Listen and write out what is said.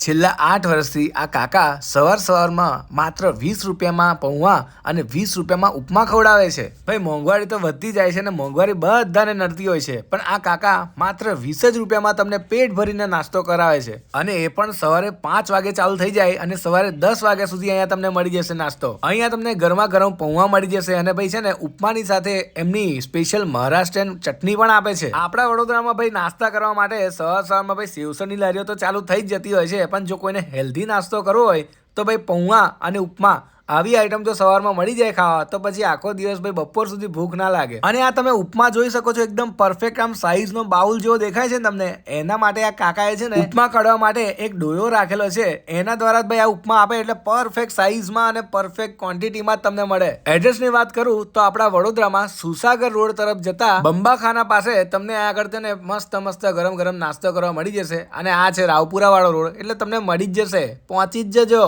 છેલ્લા આઠ વર્ષથી આ કાકા સવાર સવારમાં માત્ર વીસ રૂપિયામાં પૌવા અને વીસ રૂપિયામાં ઉપમા ખવડાવે છે. ભાઈ, મોંઘવારી તો વધતી જાય છે અને મોંઘવારી બધાને નડતી હોય છે. પણ આ કાકા માત્ર વીસ જ રૂપિયામાં તમને પેટ ભરીને નાસ્તો કરાવે છે. અને એ પણ સવારે પાંચ વાગે ચાલુ થઈ જાય અને સવારે દસ વાગ્યા સુધી અહીંયા તમને મળી જશે નાસ્તો. અહીંયા તમને ગરમા ગરમ પૌવા મળી જશે અને ભાઈ છે ને ઉપમાની સાથે એમની સ્પેશિયલ મહારાષ્ટ્રીયન ચટણી પણ આપે છે. આપણા વડોદરામાં ભાઈ નાસ્તા કરવા માટે સવાર સવારમાં ભાઈ સેવસરની લારીઓ તો ચાલુ થઈ જ જતી હોય છે પણ જો કોઈને હેલ્ધી નાસ્તો કરવો હોય તો ભાઈ પૌવા અને ઉપમા આવી આઈટમ તો સવારમાં મળી જાય ખાવા, તો પછી આખો દિવસ ભાઈ બપોર સુધી ભૂખ ના લાગે. અને આ તમે ઉપમા જોઈ શકો છો, એકદમ પરફેક્ટ આમ સાઈઝનો બાઉલ જેવો દેખાય છે ને તમને, એના માટે આ કાકાએ છે ને ઉપમા કાઢવા માટે એક ડોયો રાખેલો છે. એના દ્વારા જ ભાઈ આ ઉપમા આપે એટલે પરફેક્ટ સાઈઝમાં અને પરફેક્ટ ક્વોન્ટિટીમાં જ તમને મળે. એડ્રેસની વાત કરું, તો આપણા વડોદરામાં સુસાગર રોડ તરફ જતા બંબાખાના પાસે તમને આગળ તેને મસ્ત મસ્ત ગરમ ગરમ નાસ્તો કરવા મળી જશે. અને આ છે રાવપુરા વાળો રોડ, એટલે તમને મળી જ જશે. પહોંચી જ જજો.